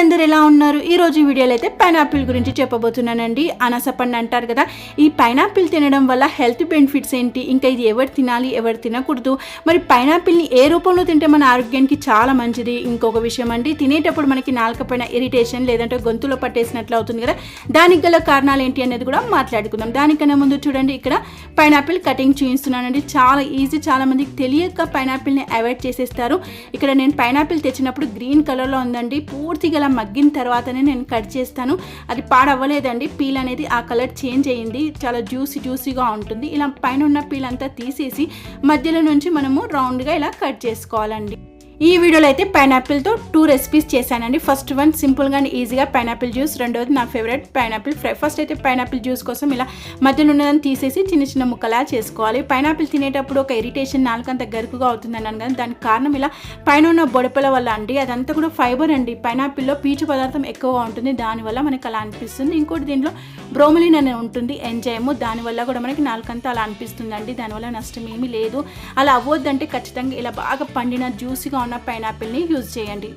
అందరు ఎలా ఉన్నారు? ఈ రోజు వీడియోలో అయితే పైనాపిల్ గురించి చెప్పబోతున్నానండి. అనాస అంటారు కదా ఈ పైనాపిల్ తినడం వల్ల హెల్త్ బెనిఫిట్స్ ఏంటి? ఇంకా ఇది ఎవరు తినాలి ఎవరు తినకూడదు? మరి పైనాపిల్ని ఏ రూపంలో తింటే మన ఆరోగ్యానికి చాలా మంచిది? ఇంకొక విషయం అండి తినేటప్పుడు మనకి నాలుక పైన ఇరిటేషన్ లేదంటే గొంతులో పట్టేసినట్లు అవుతుంది కదా. దానికి గల కారణాలు ఏంటి అనేది కూడా మాట్లాడుకుందాం. దానికన్నా ముందు చూడండి ఇక్కడ పైనాపిల్ కటింగ్ చూపిస్తున్నానండి చాలా ఈజీ చాలా మందికి తెలియక పైనాపిల్ని అవాయిడ్ చేసేస్తారు. ఇక్కడ నేను పైనాపిల్ తెచ్చినప్పుడు గ్రీన్ కలర్లో ఉందండి. పూర్తిగా ఇలా మగ్గిన తర్వాతనే నేను కట్ చేస్తాను. అది పాడవ్వలేదండి. పీల్ అనేది ఆ కలర్ చేంజ్ అయ్యింది. చాలా జ్యూసీ జ్యూసీగా ఉంటుంది. ఇలా పైన ఉన్న పీల్ అంతా తీసేసి మధ్యలో నుంచి మనము రౌండ్గా ఇలా కట్ చేసుకోవాలండి. ఈ వీడియోలో అయితే పైనాపిల్తో టూ రెసిపీస్ చేశానండి. ఫస్ట్ వన్ సింపుల్గా అండ్ ఈజీగా పైనాపిల్ జ్యూస్ రెండవది నా ఫేవరెట్ పైనాపిల్ ఫ్రై ఫస్ట్ అయితే పైనాపిల్ జ్యూస్ కోసం ఇలా మధ్యలో ఉన్నదాన్ని తీసేసి చిన్న చిన్న ముక్కలా చేసుకోవాలి. పైనాపిల్ తినేటప్పుడు ఒక ఇరిటేషన్ నాలుకంత గరుకుగా అవుతుందన్నాను కానీ దానికి కారణం ఇలా పైన ఉన్న బొడపల వల్ల అండి. అదంతా కూడా ఫైబర్ అండి. పైనాపిల్లో పీచు పదార్థం ఎక్కువగా ఉంటుంది. దానివల్ల మనకి అలా అనిపిస్తుంది. ఇంకోటి దీంట్లో బ్రోమలిన్ అనేది ఉంటుంది ఎంజైమ్ దానివల్ల కూడా మనకి నాలుకంతా అలా అనిపిస్తుంది అండి దానివల్ల నష్టం ఏమీ లేదు. అలా అవ్వద్దంటే ఖచ్చితంగా ఇలా బాగా పండిన జ్యూసీగా ఉన్న పైనాపిల్ని యూజ్ చేయండి.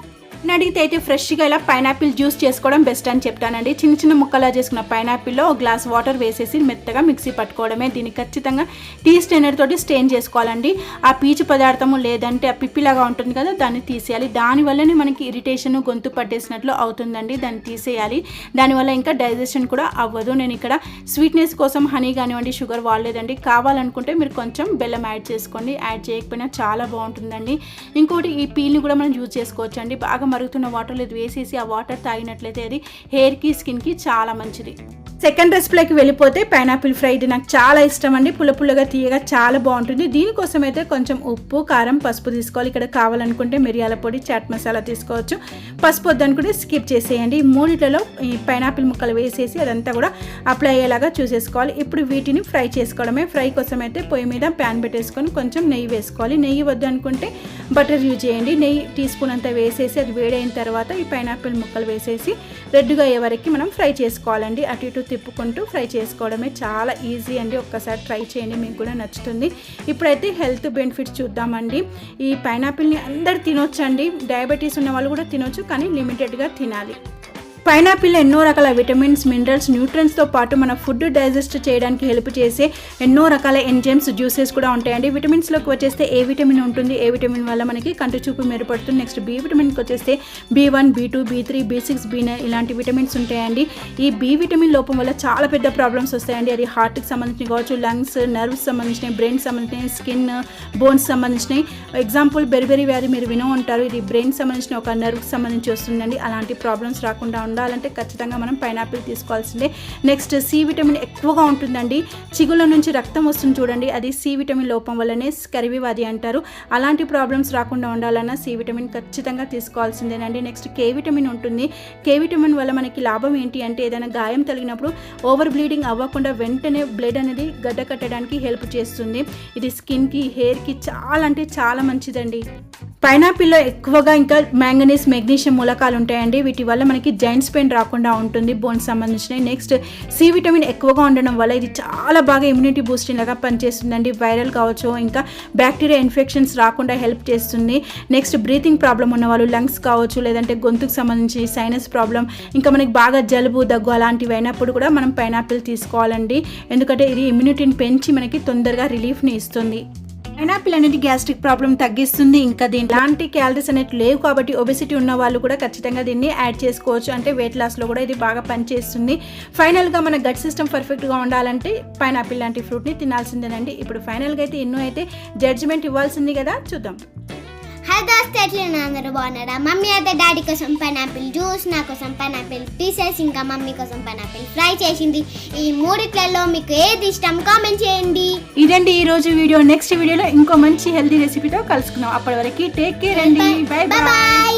నేను అడిగితే అయితే ఫ్రెష్గా ఇలా పైనాపిల్ జ్యూస్ చేసుకోవడం బెస్ట్ అని చెప్తానండి. చిన్న చిన్న ముక్కలా చేసుకున్న పైనాపిల్లో ఒక గ్లాస్ వాటర్ వేసేసి మెత్తగా మిక్సీ పట్టుకోవడమే. దీన్ని ఖచ్చితంగా టీ స్టెయినర్ తోటి స్టెయిన్ చేసుకోవాలండి. ఆ పీచు పదార్థము లేదంటే ఆ పిప్పిలాగా ఉంటుంది కదా దాన్ని తీసేయాలి. దానివల్లనే మనకి ఇరిటేషన్ గొంతు పట్టేసినట్లు అవుతుందండి. దాన్ని తీసేయాలి. దానివల్ల ఇంకా డైజెషన్ కూడా అవ్వదు. నేను ఇక్కడ స్వీట్నెస్ కోసం హనీ కానివ్వండి షుగర్ వాడలేదండి. కావాలనుకుంటే మీరు కొంచెం బెల్లం యాడ్ చేసుకోండి. యాడ్ చేయకపోయినా చాలా బాగుంటుందండి. ఇంకోటి ఈ పీల్ని కూడా మనం యూజ్ చేసుకోవచ్చండి. బాగా మరుగుతున్న వాటర్లో ఇది వేసేసి ఆ వాటర్ తాగినట్లయితే అది హెయిర్కి స్కిన్కి చాలా మంచిది. సెకండ్ రెసిపీలోకి వెళ్ళిపోతే పైనాపిల్ ఫ్రై ఇది నాకు చాలా ఇష్టం అండి. పుల్ల పుల్లగా తీయగా చాలా బాగుంటుంది. దీనికోసం అయితే కొంచెం ఉప్పు కారం పసుపు తీసుకోవాలి. ఇక్కడ కావాలనుకుంటే మిరియాల పొడి చాట్ మసాలా తీసుకోవచ్చు. పసుపు వద్దనుకుంటే స్కిప్ చేసేయండి. ఈ మూడిట్లలో ఈ పైనాపిల్ ముక్కలు వేసేసి అదంతా కూడా అప్లై అయ్యేలాగా చూసేసుకోవాలి. ఇప్పుడు వీటిని ఫ్రై చేసుకోవడమే. ఫ్రై కోసం అయితే పొయ్యి మీద ప్యాన్ పెట్టేసుకొని కొంచెం నెయ్యి వేసుకోవాలి. నెయ్యి వద్దు అనుకుంటే బటర్ యూజ్ చేయండి. నెయ్యి టీ స్పూన్ అంతా వేసేసి అది వేడైన తర్వాత ఈ పైనాపిల్ ముక్కలు వేసేసి రెడ్గా అయ్యే వరకు మనం ఫ్రై చేసుకోవాలండి. అటు ఇటు తిప్పుకుంటూ ఫ్రై చేసుకోవడమే చాలా ఈజీ అండి. ఒక్కసారి ట్రై చేయండి మీకు కూడా నచ్చుతుంది. ఇప్పుడైతే హెల్త్ బెనిఫిట్స్ చూద్దామండి. ఈ పైనాపిల్ని అందరు తినొచ్చండి. డయాబెటీస్ ఉన్న వాళ్ళు కూడా తినొచ్చు కానీ లిమిటెడ్గా తినాలి. పైనాపిల్ ఎన్నో రకాల విటమిన్స్ మినరల్స్ న్యూట్రియన్స్తో పాటు మన ఫుడ్ డైజెస్ట్ చేయడానికి హెల్ప్ చేసే ఎన్నో రకాల ఎంజైమ్స్ జ్యూసెస్ కూడా ఉంటాయండి. విటమిన్స్లోకి వచ్చేస్తే ఏ విటమిన్ ఉంటుంది? ఏ విటమిన్ వల్ల మనకి కంటి చూపు మెరుగుపడుతుంది నెక్స్ట్ బి విటమిన్కి వచ్చేస్తే B one B two B three B six B nine ఇలాంటి విటమిన్స్ ఉంటాయండి. ఈ బి విటమిన్ లోపం వల్ల చాలా పెద్ద ప్రాబ్లమ్స్ వస్తాయండి. అది హార్ట్కి సంబంధించిన కావచ్చు లంగ్స్ నర్వ్స్ సంబంధించినవి బ్రెయిన్ సంబంధించినవి స్కిన్ బోన్స్ సంబంధించినవి. ఎగ్జాంపుల్ బెరిబెరి వ్యాధి మీరు వినో ఉంటారు. ఇది బ్రెయిన్ సంబంధించిన ఒక నర్వ్కి సంబంధించి వస్తుందండి. అలాంటి ప్రాబ్లమ్స్ రాకుండా ఉండాలంటే ఖచ్చితంగా మనం పైనాపిల్ తీసుకోవాల్సిందే. నెక్స్ట్ సి విటమిన్ ఎక్కువగా ఉంటుందండి. చిగుళ్ళ నుంచి రక్తం వస్తుంది చూడండి. అది సి విటమిన్ లోపం వల్లనే స్కరివి వ్యాధి అంటారు. అలాంటి ప్రాబ్లమ్స్ రాకుండా ఉండాలన్నా సి విటమిన్ ఖచ్చితంగా తీసుకోవాల్సిందేనండి. నెక్స్ట్ కే విటమిన్ ఉంటుంది. కే విటమిన్ వల్ల మనకి లాభం ఏంటి అంటే ఏదైనా గాయం తగిలినప్పుడు ఓవర్ బ్లీడింగ్ అవ్వకుండా వెంటనే బ్లడ్ అనేది గడ్డ కట్టడానికి హెల్ప్ చేస్తుంది. ఇది స్కిన్కి హెయిర్కి చాలా అంటే చాలా మంచిదండి. పైనాపిల్లో ఎక్కువగా ఇంకా మ్యాంగనీస్ మెగ్నీషియం మూలకాలు ఉంటాయండి వీటి వల్ల మనకి జాయింట్స్ పెయిన్ రాకుండా ఉంటుంది బోన్స్ సంబంధించినవి. నెక్స్ట్ సి విటమిన్ ఎక్కువగా ఉండడం వల్ల ఇది చాలా బాగా ఇమ్యూనిటీ బూస్టింగ్ లాగా పనిచేస్తుందండి. వైరల్ కావచ్చు ఇంకా బ్యాక్టీరియా ఇన్ఫెక్షన్స్ రాకుండా హెల్ప్ చేస్తుంది. నెక్స్ట్ బ్రీతింగ్ ప్రాబ్లం ఉన్న వాళ్ళు లంగ్స్ కావచ్చు లేదంటే గొంతుకు సంబంధించి సైనస్ ప్రాబ్లం ఇంకా మనకి బాగా జలుబు దగ్గు అలాంటివి అయినప్పుడు కూడా మనం పైనాపిల్ తీసుకోవాలండి. ఎందుకంటే ఇది ఇమ్యూనిటీని పెంచి మనకి తొందరగా రిలీఫ్ని ఇస్తుంది. పైనాపిల్ అనేది గ్యాస్ట్రిక్ ప్రాబ్లం తగ్గిస్తుంది ఇంకా దీని లాంటి క్యాలరీస్ అనేవి లేవు కాబట్టి ఒబెసిటీ ఉన్న వాళ్ళు కూడా ఖచ్చితంగా దీన్ని యాడ్ చేసుకోవచ్చు. అంటే వెయిట్ లాస్లో కూడా ఇది బాగా పనిచేస్తుంది. ఫైనల్గా మన గట్ సిస్టమ్ పర్ఫెక్ట్గా ఉండాలంటే పైనాపిల్ లాంటి ఫ్రూట్ని తినాల్సిందేనండి. ఇప్పుడు ఫైనల్గా అయితే ఎన్నో అయితే జడ్జిమెంట్ ఇవ్వాల్సింది కదా చూద్దాం. హాయ్ దోస్త్ ఎట్లా అందరూ బాగున్నారా మమ్మీ అయితే డాడీ కోసం పైనాపిల్ జ్యూస్ నా కోసం పైనాపిల్ పీసెస్ ఇంకా మమ్మీ కోసం పైనాపిల్ ఫ్రై చేసింది. ఈ మూడిట్లలో మీకు ఏది ఇష్టం? కామెంట్ చేయండి. ఇదండి ఈ రోజు వీడియో. నెక్స్ట్ వీడియోలో ఇంకో మంచి హెల్తీ రెసిపీతో కలుసుకుందాం. అప్పటి వరకు టేక్ కేర్ అండి. Bye bye